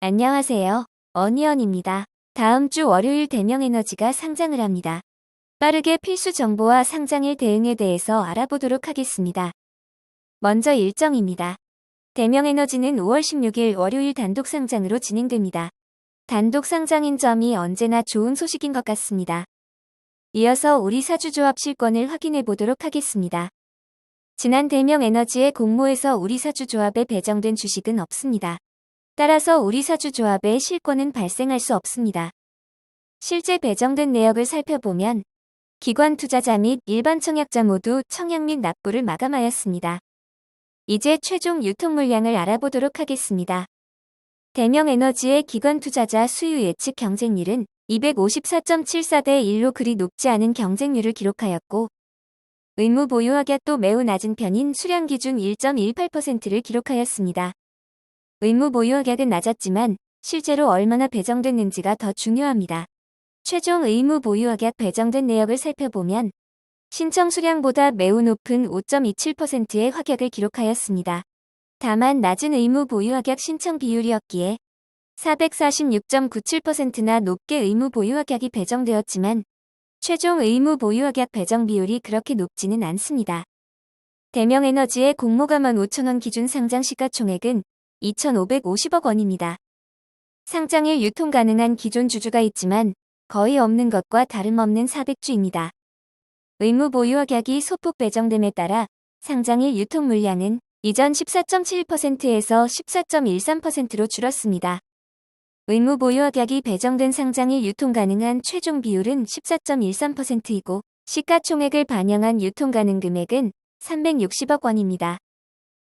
안녕하세요. 어니언입니다. 다음 주 월요일 대명에너지가 상장을 합니다. 빠르게 필수 정보와 상장일 대응에 대해서 알아보도록 하겠습니다. 먼저 일정입니다. 대명에너지는 5월 16일 월요일 단독 상장으로 진행됩니다. 단독 상장인 점이 언제나 좋은 소식인 것 같습니다. 이어서 우리 사주조합 실권을 확인해 보도록 하겠습니다. 지난 대명에너지의 공모에서 우리 사주조합에 배정된 주식은 없습니다. 따라서 우리 사주조합의 실권은 발생할 수 없습니다. 실제 배정된 내역을 살펴보면 기관 투자자 및 일반 청약자 모두 청약 및 납부를 마감하였습니다. 이제 최종 유통 물량을 알아보도록 하겠습니다. 대명 에너지의 기관 투자자 수요 예측 경쟁률은 254.74대 1로 그리 높지 않은 경쟁률을 기록하였고 의무 보유하객도 매우 낮은 편인 수량 기준 1.18%를 기록하였습니다. 의무 보유하객은 낮았지만 실제로 얼마나 배정됐는지가 더 중요합니다. 최종 의무 보유하객 배정된 내역을 살펴보면 신청 수량보다 매우 높은 5.27%의 확약을 기록하였습니다. 다만 낮은 의무 보유하객 신청 비율이었기에 446.97%나 높게 의무 보유하객이 배정되었지만 최종 의무 보유하객 배정 비율이 그렇게 높지는 않습니다. 대명에너지의 공모가 15,000원 기준 상장 시가총액은 2,550억 원입니다. 상장일 유통 가능한 기존 주주가 있지만 거의 없는 것과 다름없는 400주입니다. 의무 보유하객이 소폭 배정됨에 따라 상장일 유통 물량은 이전 14.7%에서 14.13%로 줄었습니다. 의무 보유하객이 배정된 상장일 유통 가능한 최종 비율은 14.13%이고 시가총액을 반영한 유통 가능 금액은 360억 원입니다.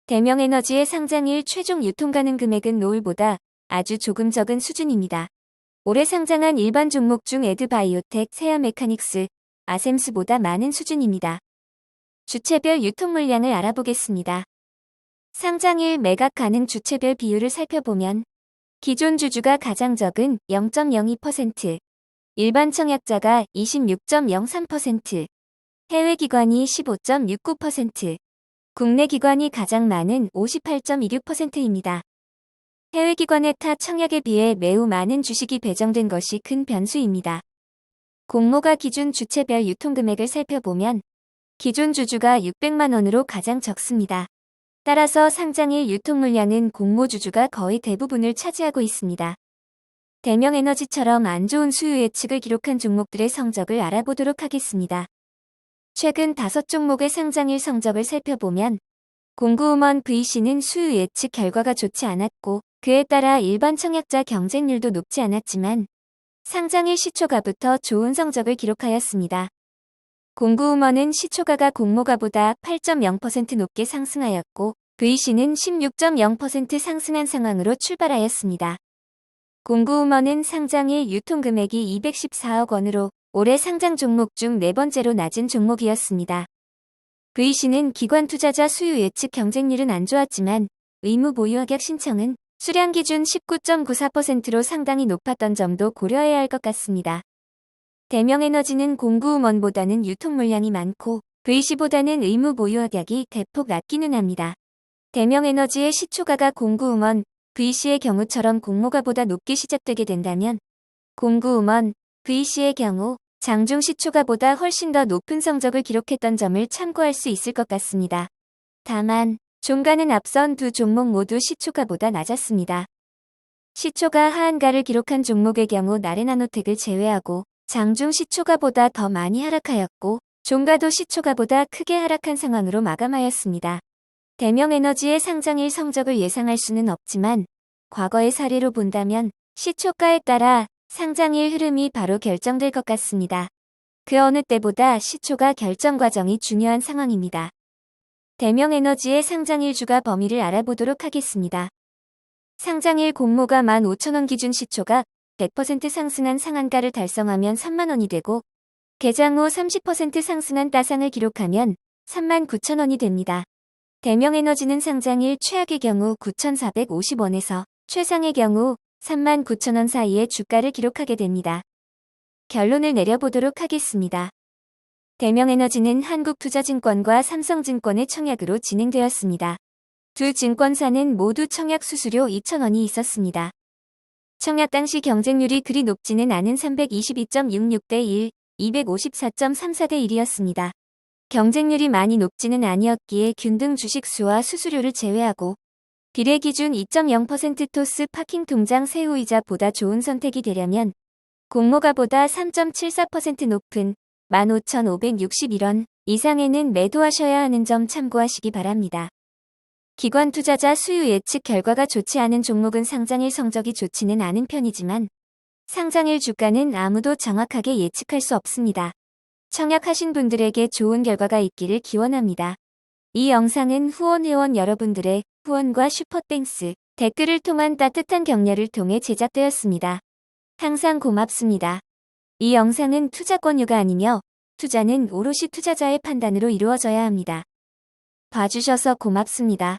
대명에너지의 상장일 최종 유통 가능 금액은 노을보다 아주 조금 적은 수준입니다. 올해 상장한 일반 종목 중 에드바이오텍, 세아메카닉스, 아셈스보다 많은 수준입니다. 주체별 유통 물량을 알아보겠습니다. 상장일 매각 가능 주체별 비율을 살펴보면 기존 주주가 가장 적은 0.02%, 일반 청약자가 26.03%, 해외 기관이 15.69%, 국내 기관이 가장 많은 58.26%입니다. 해외 기관의 타 청약에 비해 매우 많은 주식이 배정된 것이 큰 변수입니다. 공모가 기준 주체별 유통금액을 살펴보면 기존 주주가 600만 원으로 가장 적습니다. 따라서 상장일 유통 물량은 공모 주주가 거의 대부분을 차지하고 있습니다. 대명에너지처럼 안 좋은 수요 예측을 기록한 종목들의 성적을 알아보도록 하겠습니다. 최근 다섯 종목의 상장일 성적을 살펴보면 공구음원 VC는 수요 예측 결과가 좋지 않았고 그에 따라 일반 청약자 경쟁률도 높지 않았지만 상장일 시초가부터 좋은 성적을 기록하였습니다. 공구음원은 시초가가 공모가보다 8.0% 높게 상승하였고 VC는 16.0% 상승한 상황으로 출발하였습니다. 공구음원은 상장일 유통금액이 214억 원으로 올해 상장 종목 중 네 번째로 낮은 종목이었습니다. VC는 기관 투자자 수요 예측 경쟁률은 안 좋았지만 의무 보유하객 신청은 수량 기준 19.94%로 상당히 높았던 점도 고려해야 할 것 같습니다. 대명에너지는 공구음원보다는 유통 물량이 많고 VC보다는 의무 보유하객이 대폭 낮기는 합니다. 대명에너지의 시초가가 공구음원, VC의 경우처럼 공모가보다 높게 시작되게 된다면 공구음원, VC의 경우 장중 시 초가보다 훨씬 더 높은 성적을 기록했던 점을 참고할 수 있을 것 같습니다. 다만 종가는 앞선 두 종목 모두 시초가보다 낮았습니다. 시초가 하한가를 기록한 종목의 경우 나레나노텍을 제외하고 장중 시초가보다 더 많이 하락하였고 종가도 시초가보다 크게 하락한 상황으로 마감하였습니다. 대명에너지의 상장일 성적을 예상할 수는 없지만 과거의 사례로 본다면 시초가에 따라 상장일 흐름이 바로 결정될 것 같습니다. 그 어느 때보다 시초가 결정 과정이 중요한 상황입니다. 대명에너지의 상장일 주가 범위를 알아보도록 하겠습니다. 상장일 공모가 15,000원 기준 시초가 100% 상승한 상한가를 달성하면 3만원이 되고 개장 후 30% 상승한 따상을 기록하면 39,000원이 됩니다. 대명에너지는 상장일 최악의 경우 9,450원에서 최상의 경우 39,000원 사이의 주가를 기록하게 됩니다. 결론을 내려보도록 하겠습니다. 대명에너지는 한국투자증권과 삼성증권의 청약으로 진행되었습니다. 두 증권사는 모두 청약 수수료 2,000원이 있었습니다. 청약 당시 경쟁률이 그리 높지는 않은 322.66 대 1, 254.34대 1이었습니다. 경쟁률이 많이 높지는 아니었기에 균등 주식수와 수수료를 제외하고 비례 기준 2.0% 토스 파킹 통장 세후이자 보다 좋은 선택이 되려면 공모가보다 3.74% 높은 15,561원 이상에는 매도하셔야 하는 점 참고하시기 바랍니다. 기관 투자자 수요 예측 결과가 좋지 않은 종목은 상장일 성적이 좋지는 않은 편이지만 상장일 주가는 아무도 정확하게 예측할 수 없습니다. 청약하신 분들에게 좋은 결과가 있기를 기원합니다. 이 영상은 후원 회원 여러분들의 후원과 슈퍼땡스 댓글을 통한 따뜻한 격려를 통해 제작되었습니다. 항상 고맙습니다. 이 영상은 투자 권유가 아니며 투자는 오롯이 투자자의 판단으로 이루어져야 합니다. 봐주셔서 고맙습니다.